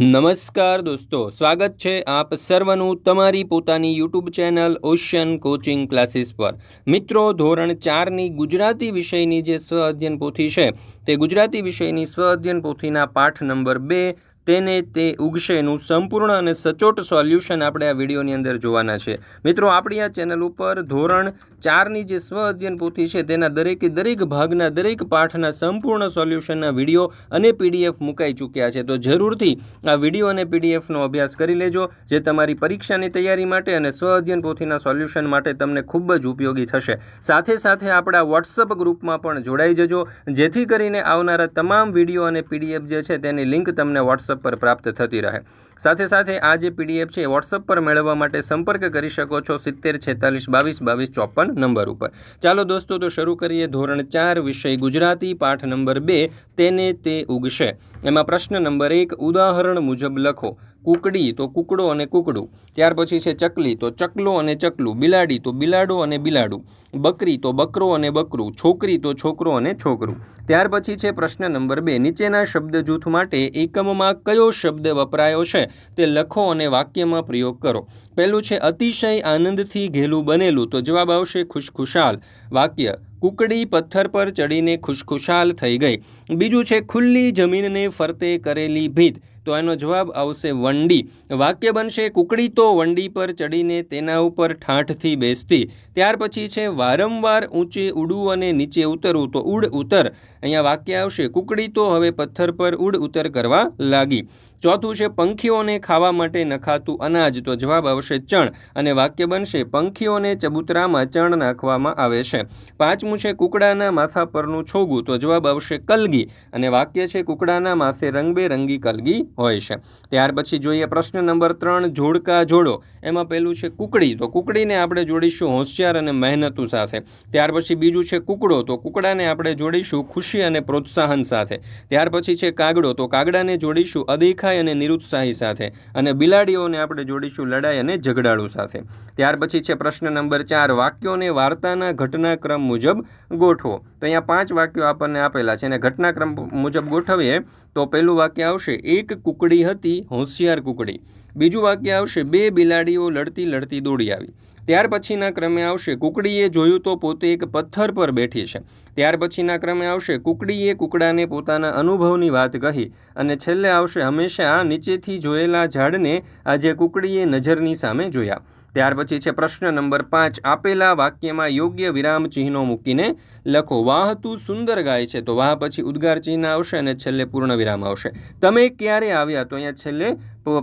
નમસ્કાર દોસ્તો, સ્વાગત છે આપ સર્વનું તમારી પોતાની YouTube channel ocean coaching classes પર. મિત્રો, ધોરણ ચારની ગુજરાતી વિષયની જે સ્વ અધ્યયન પોથી છે, તે ગુજરાતી વિષયની સ્વ અધ્યયન પોથીના પાઠ નંબર બે તેને તે ઉગશેનું સંપૂર્ણ અને સચોટ સોલ્યુશન આપણે આ વિડીયોની અંદર જોવાના છે. મિત્રો, આપણી આ ચેનલ ઉપર ધોરણ ચારની જે સ્વ અધ્યયન પોથી છે, તેના દરેકે દરેક ભાગના દરેક પાઠના સંપૂર્ણ સોલ્યુશનના વીડિયો અને પીડીએફ મુકાઈ ચૂક્યા છે. તો જરૂરથી આ વીડિયો અને પીડીએફનો અભ્યાસ કરી લેજો, જે તમારી પરીક્ષાની તૈયારી માટે અને સ્વ અધ્યયન પોથીના સોલ્યુશન માટે તમને ખૂબ જ ઉપયોગી થશે. સાથે સાથે આપણા વોટ્સઅપ ગ્રુપમાં પણ જોડાઈ જજો, જેથી કરીને આવનારા તમામ વીડિયો અને પીડીએફ જે છે, તેની લિંક તમને વોટ્સઅપ પર પ્રાપ્ત થતી રહે. સાથે સાથે આ જે પીડીએફ છે વોટ્સઅપ પર મેળવવા માટે સંપર્ક કરી શકો છો સિત્તેર છેતાલીસ બાવીસ બાવીસ ચોપન નંબર ઉપર. ચાલો દોસ્તો, તો શરૂ કરીએ ધોરણ ચાર વિષય ગુજરાતી, પાઠ નંબર બે, તેને તે ઉગશે. એમાં પ્રશ્ન નંબર એક, ઉદાહરણ મુજબ લખો. કુકડી તો કુકડો અને કુકડું. ત્યાર પછી છે ચકલી તો ચકલો અને ચકલું. બિલાડી તો બિલાડો અને બિલાડું. બકરી તો બકરો અને બકરું. છોકરી તો છોકરો અને છોકરું. ત્યાર પછી છે પ્રશ્ન નંબર બે. નીચેના શબ્દ જૂથ માટે એકમમાં કયો શબ્દ વપરાયો છે? તે લખો અને વાક્યમાં પ્રયોગ કરો. પહેલું છે, અતિશય આનંદથી ઘેલું બનેલું. તો જવાબ આવશે, ખુશખુશાલ. વાક્ય કુકડી પથ્થર પર ચડીને ખુશખુશાલ થઈ ગઈ. બીજું છે, ખુલ્લી જમીનને ફરતે કરેલી ભીત. તો એનો જવાબ આવશે વંડી. વાક્ય બનશે, કુકડી તો વંડી પર ચડીને તેના ઉપર ઠાઠથી બેસતી. ત્યાર પછી છે, વારંવાર ઊંચે ઉડવું અને નીચે ઉતરવું. તો ઉડ ઉતર. અહીંયા વાક્ય આવશે, કુકડી તો હવે પથ્થર પર ઉડ ઉતર કરવા લાગી. ચોથું છે, પંખીઓને ખાવા માટે નખાતું અનાજ. તો જવાબ આવશે ચણ અને વાક્ય બનશે, પંખીઓને ચબૂતરામાં ચણ નાખવામાં આવે છે. પાંચમું છે, કુકડાના માથા પરનું છોગું. તો જવાબ આવશે કલગી અને વાક્ય છે, કુકડાના માથે રંગબેરંગી કલગી હોય છે. ત્યાર પછી જોઈએ પ્રશ્ન નંબર ત્રણ જોડકા જોડો. એમાં પહેલું છે, કુકડી. તો કુકડીને આપણે જોડીશું હોશિયાર અને મહેનતુ સાથે. ત્યાર પછી બીજું છે, કુકડો. તો કુકડાને આપણે જોડીશું ખુશી અને પ્રોત્સાહન સાથે. ત્યાર પછી છે, કાગડો. તો કાગડાને જોડીશું અદેખા દેખાય અને નિરુત્સાહી સાથે. અને બિલાડીઓને આપણે જોડીશું લડાઈ અને ઝઘડાળુ સાથે. ત્યાર પછી છે પ્રશ્ન નંબર ચાર, વાક્યોને વાર્તાના ઘટનાક્રમ મુજબ ગોઠવો. તો અહીંયા પાંચ વાક્યો આપણને આપેલા છે. અને ઘટનાક્રમ મુજબ ગોઠવીએ, તો પહેલું વાક્ય આવશે, એક કુકડી હતી હોશિયાર કુકડી. બીજું વાક્ય આવશે, બે બિલાડીઓ લડતી લડતી દોડી આવી. ત્યાર પછીના ક્રમે આવશે કુકડીએ જોયું તો પોતે એક પથ્થર પર બેઠી છે. ત્યાર પછીના ક્રમે આવશે કુકડીએ કુકડાને પોતાના અનુભવની વાત કહી અને છેલ્લે આવશે હંમેશા નીચેથી જોયેલા ઝાડને આજે કુકડીએ નજરની સામે જોયા. ત્યાર પછી છે પ્રશ્ન નંબર પાંચ. આપેલા વાક્યમાં યોગ્ય વિરામ ચિહ્નો મૂકીને લખો, વાહ, તું સુંદર ગાય છે. તો વાહ પછી ઉદ્ગાર ચિહ્ન આવશે અને છેલ્લે પૂર્ણ વિરામ આવશે. તમે ક્યારે આવ્યા તો અહીંયા છેલ્લે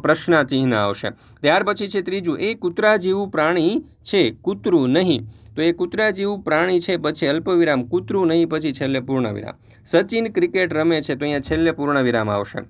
પ્રશ્ન ચિહ્ન આવશે. ત્યાર પછી છે ત્રીજું, એ કૂતરા જેવું પ્રાણી છે, કૂતરું નહીં. તો એ કૂતરા જેવું પ્રાણી છે, પછી અલ્પવિરામ કૂતરું નહીં, પછી છેલ્લે પૂર્ણ વિરામ. સચિન ક્રિકેટ રમે છે તો અહીંયા છેલ્લે પૂર્ણ વિરામ આવશે.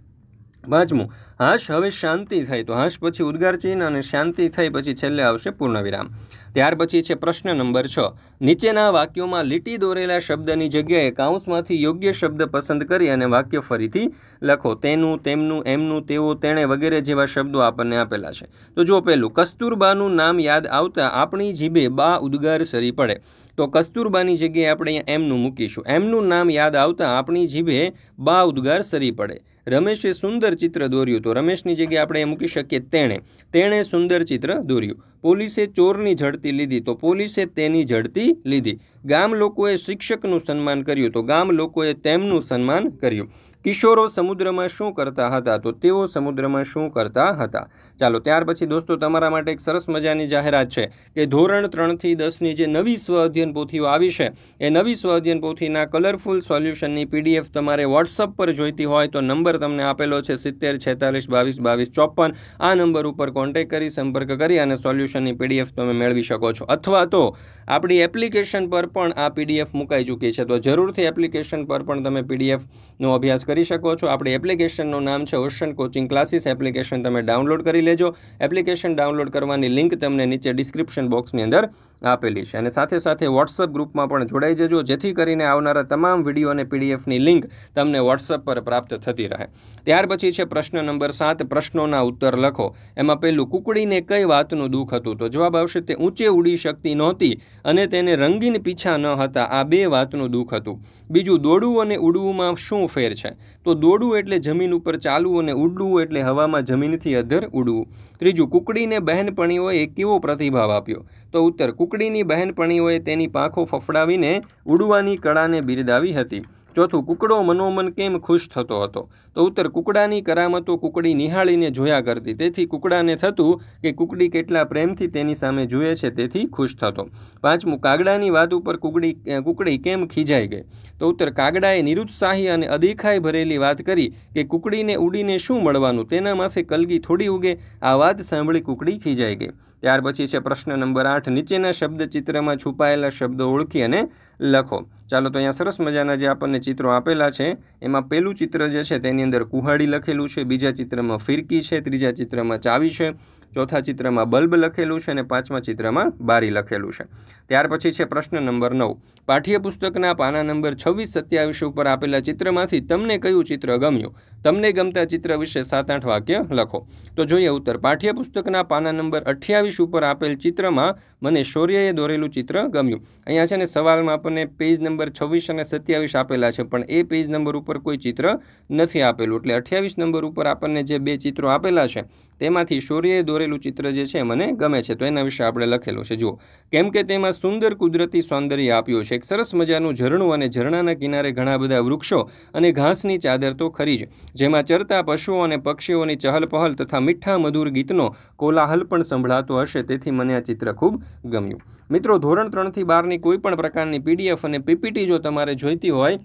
પાંચમું, હાશ હવે શાંતિ થાય તો હાશ પછી ઉદ્ગાર ચિહ્ન અને શાંતિ થઈ પછી છેલ્લે આવશે પૂર્ણવિરામ. ત્યાર પછી છે પ્રશ્ન નંબર છ. નીચેના વાક્યોમાં લીટી દોરેલા શબ્દની જગ્યાએ કાઉન્સમાંથી યોગ્ય શબ્દ પસંદ કરી અને વાક્ય ફરીથી લખો. તેનું, તેમનું, એમનું, તેઓ, તેણે વગેરે જેવા શબ્દો આપણને આપેલા છે. તો જો પહેલું. કસ્તુરબાનું નામ યાદ આવતા આપણી જીભે બા ઉદ્ગાર સરી પડે. તો કસ્તુરબાની જગ્યાએ આપણે એમનું મૂકીશું. એમનું નામ યાદ આવતા આપણી જીભે બા ઉદ્ગાર સરી પડે. રમેશે સુંદર ચિત્ર દોર્યું. તો રમેશની જગ્યાએ આપણે એ મૂકી શકીએ તેણે. તેણે સુંદર ચિત્ર દોર્યું. પોલીસે ચોરની ઝડતી લીધી. તો પોલીસે તેની ઝડતી લીધી. ગામ લોકોએ શિક્ષકનું સન્માન કર્યું. તો ગામ લોકોએ તેમનું સન્માન કર્યું. કિશોરો સમુદ્રમાં શું કરતા હતા તો તેઓ સમુદ્રમાં શું કરતા હતા? ચાલો, ત્યાર પછી દોસ્તો, તમારા માટે એક સરસ મજાની જાહેરાત છે કે ધોરણ ત્રણથી દસની જે નવી સ્વ અધ્યયન પોથીઓ આવી છે, એ નવી સ્વ અધ્યયન પોથીના કલરફુલ સોલ્યુશનની પીડીએફ તમારે વોટ્સઅપ પર જોઈતી હોય તો નંબર તમને આપેલો છે સિત્તેર, છેતાલીસ, બાવીસ બાવીસ, ચોપન. આ નંબર ઉપર કોન્ટેક કરી, સંપર્ક કરી અને સોલ્યુશનની પીડીએફ તમે મેળવી શકો છો. અથવા તો આપણી એપ્લિકેશન પર પણ આ પીડીએફ મુકાઈ ચૂકી છે. તો જરૂરથી એપ્લિકેશન પર પણ તમે પીડીએફનો અભ્યાસ કરી કરી શકો છો. આપણી એપ્લિકેશનનું નામ છે ઓશન કોચિંગ ક્લાસીસ એપ્લિકેશન તમે ડાઉનલોડ કરી લેજો. એપ્લિકેશન ડાઉનલોડ કરવાની લિંક તમને નીચે ડિસ્ક્રિપ્શન બોક્સની અંદર આપેલી છે. અને સાથે સાથે વોટ્સઅપ ગ્રુપમાં પણ જોડાઈ જજો, જેથી કરીને આવનારા તમામ વીડિયો અને પીડીએફની લિંક તમને વોટ્સઅપ પર પ્રાપ્ત થતી રહે. ત્યાર પછી છે પ્રશ્ન નંબર સાત, પ્રશ્નોના ઉત્તર લખો. એમાં પહેલું, કુકડીને કઈ વાતનું દુઃખ હતું? તો જવાબ આવશે, તે ઊંચે ઉડી શકતી નહોતી અને તેને રંગીન પીછા ન હતા. આ બે વાતનું દુઃખ હતું. બીજું, દોડવું અને ઉડવુંમાં શું ફેર છે? તો દોડવું એટલે જમીન ઉપર ચાલવું અને ઉડવું એટલે હવામાં જમીનથી અધર ઉડવું. ત્રીજું, કુકડીને બહેનપણીઓએ કેવો પ્રતિભાવ આપ્યો? તો ઉત્તર, કુકડીની બહેનપણીઓએ તેની પાંખો ફફડાવીને ઉડવાની કળાને બિરદાવી હતી. ચોથું, કુકડો મનોમન કેમ ખુશ થતો હતો? તો ઉત્તર, કુકડાની કરામતો કુકડી નિહાળીને જોયા કરતી. તેથી કુકડાને થતું કે કુકડી કેટલા પ્રેમથી તેની સામે જુએ છે તેથી ખુશ થતો. પાંચમું, કાગડાની વાત ઉપર કુકડી કુકડી કેમ ખીજાઈ ગઈ? તો ઉત્તર, કાગડાએ નિરુત્સાહી અને અદેખાઈ ભરેલી વાત કરી કે કુકડીને ઉડીને શું મળવાનું? તેના માથે કલગી થોડી ઉગે, આ વાત સાંભળી કુકડી ખીજાઈ ગઈ. ત્યાર પછી છે પ્રશ્ન નંબર આઠ. નીચેના શબ્દ ચિત્રમાં છુપાયેલા શબ્દો ઓળખી અને લખો. ચાલો તો અહીંયા સરસ મજાના જે આપણને ચિત્રો આપેલા છે, એમાં પહેલું ચિત્ર જે છે તેની અંદર કુહાડી લખેલું છે, બીજા ચિત્રમાં ફિરકી છે, ત્રીજા ચિત્રમાં ચાવી છે, ચોથા ચિત્રમાં બલ્બ લખેલું છે અને પાંચમા ચિત્રમાં બારી લખેલું છે. ત્યાર પછી છે પ્રશ્ન નંબર નવ. પાઠ્યપુસ્તકના પાના નંબર છવ્વીસ સત્યાવીસ ઉપર આપેલા ચિત્રમાંથી તમને કયું ચિત્ર ગમ્યું? તમને ગમતા ચિત્ર વિશે સાત આઠ વાક્ય લખો. તો જોઈએ ઉત્તર. પાઠ્યપુસ્તકના પાના નંબર અઠ્યાવીસ ઉપર આપેલ ચિત્રમાં મને શૌર્યએ દોરેલું ચિત્ર ગમ્યું. અહીંયા છે ને સવાલમાં આપણને પેજ નંબર છવ્વીસ અને સત્યાવીસ આપેલા છે, પણ એ પેજ નંબર ઉપર કોઈ ચિત્ર નથી આપેલું. એટલે અઠ્યાવીસ નંબર ઉપર આપણને જે બે ચિત્રો આપેલા છે તેમાંથી શૌર્યએ દોરેલું ચિત્ર જે છે મને ગમે છે, તો એના વિશે આપણે લખેલું છે. જુઓ, કેમ કે તેમાં સુંદર કુદરતી સૌંદર્ય આપ્યું છે. એક સરસ મજાનું ઝરણું અને ઝરણાના કિનારે ઘણા બધા વૃક્ષો અને ઘાસની ચાદર તો ખરી જ. જેમાં ચરતા પશુઓ અને પક્ષીઓની ચહલપહલ તથા મીઠા મધુર ગીતનો કોલાહલ પણ સંભળાતો હશે. તેથી મને આ ચિત્ર ખૂબ ગમ્યું. મિત્રો, ધોરણ ત્રણથી બારની કોઈ પણ પ્રકારની પીડીએફ અને પીપીટી જો તમારે જોઈતી હોય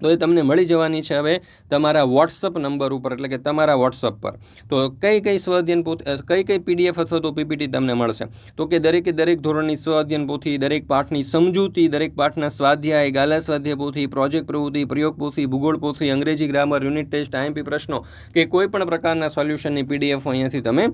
તો એ તમને મળી જવાની છે હવે તમારા વોટ્સઅપ નંબર ઉપર, એટલે કે તમારા વોટ્સઅપ પર. તો કઈ કઈ સ્વ અધ્યયન પોથી કઈ કઈ પીડીએફ અથવા તો પીપીટી તમને મળશે? તો કે દરેકે દરેક ધોરણની સ્વ અધ્યયન પોથી, દરેક પાઠની સમજૂતી, દરેક પાઠના સ્વાધ્યાય, ગાલા સ્વાધ્યાય પોથી પ્રોજેક્ટ પ્રવૃત્તિ, પ્રયોગ પોથી, ભૂગોળ પોથી, અંગ્રેજી ગ્રામર યુનિટ ટેસ્ટ આઈએમપી પ્રશ્નો કે કોઈ પણ પ્રકારના સોલ્યુશનની પીડીએફ અહીંયાથી તમે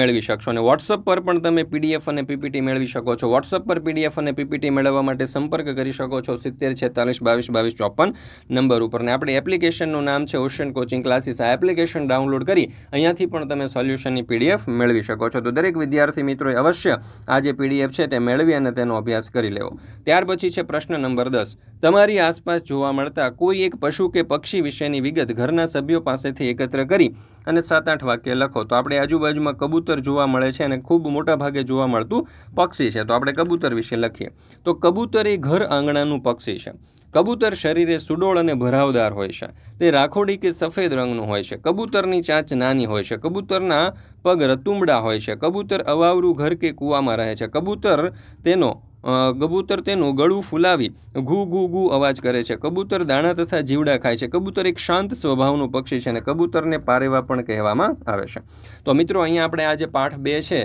મેળવી શકશો. અને વોટ્સઅપ પર પણ તમે પીડીએફ અને પીપીટી મેળવી શકો છો. વોટ્સઅપ પર પીડીએફ અને પીપીટી મેળવવા માટે સંપર્ક કરી શકો છો. સિત્તેર, છેતાલીસ, બાવીસ બાવીસ, ચોપન નંબર ઉપર. ને આપણે એપ્લિકેશનનું નામ છે ઓશન કોચિંગ ક્લાસીસ. આ એપ્લિકેશન ડાઉનલોડ કરી અહીંયાથી પણ તમે સોલ્યુશનની પીડીએફ મેળવી શકો છો. તો દરેક વિદ્યાર્થી મિત્રોએ અવશ્ય આ જે પીડીએફ છે તે મેળવી અને તેનો અભ્યાસ કરી લેવો. ત્યાર પછી છે પ્રશ્ન નંબર દસ. તમારી આસપાસ જોવા મળતા કોઈ એક પશુ કે પક્ષી વિશેની વિગત ઘરના સભ્યો પાસેથી એકત્ર કરી અને સાત આઠ વાક્ય લખો. તો આપણે આજુબાજુમાં કબૂતર જોવા મળે છે અને ખૂબ મોટા ભાગે જોવા મળતું પક્ષી છે. તો આપણે કબૂતર વિશે લખીએ. તો કબૂતર એ ઘર આંગણાનું પક્ષી છે. કબૂતર શરીરે સુડોળ અને ભરાવદાર હોય છે. તે રાખોડી કે સફેદ રંગનું હોય છે. કબૂતરની ચાંચ નાની હોય છે. કબૂતરના પગ રતુંબડા હોય છે. કબૂતર અવાવરું ઘર કે કૂવામાં રહે છે. કબૂતર તેનો કબૂતર તેનું ગળું ફૂલાવી ઘૂ ઘૂ ઘૂ અવાજ કરે છે. કબૂતર દાણા તથા જીવડા ખાય છે. કબૂતર એક શાંત સ્વભાવનું પક્ષી છે અને કબૂતરને પારેવા પણ કહેવામાં આવે છે. તો મિત્રો, અહીંયા આપણે આજે પાઠ બે છે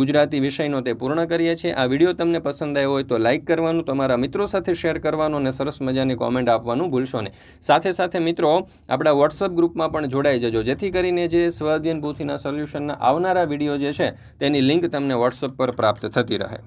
ગુજરાતી વિષયનો તે પૂર્ણ કરીએ છીએ. આ વીડિયો તમને પસંદ આવ્યો હોય તો લાઇક કરવાનું, તમારા મિત્રો સાથે શેર કરવાનું અને સરસ મજાની કોમેન્ટ આપવાનું ભૂલશો નહીં. સાથે સાથે મિત્રો, આપણા વોટ્સઅપ ગ્રુપમાં પણ જોડાઈ જજો. જેથી કરીને જે સ્વાધીન પોથીના સોલ્યુશનના આવનારા વીડિયો જે છે, તેની લિંક તમને વોટ્સઅપ પર પ્રાપ્ત થતી રહે.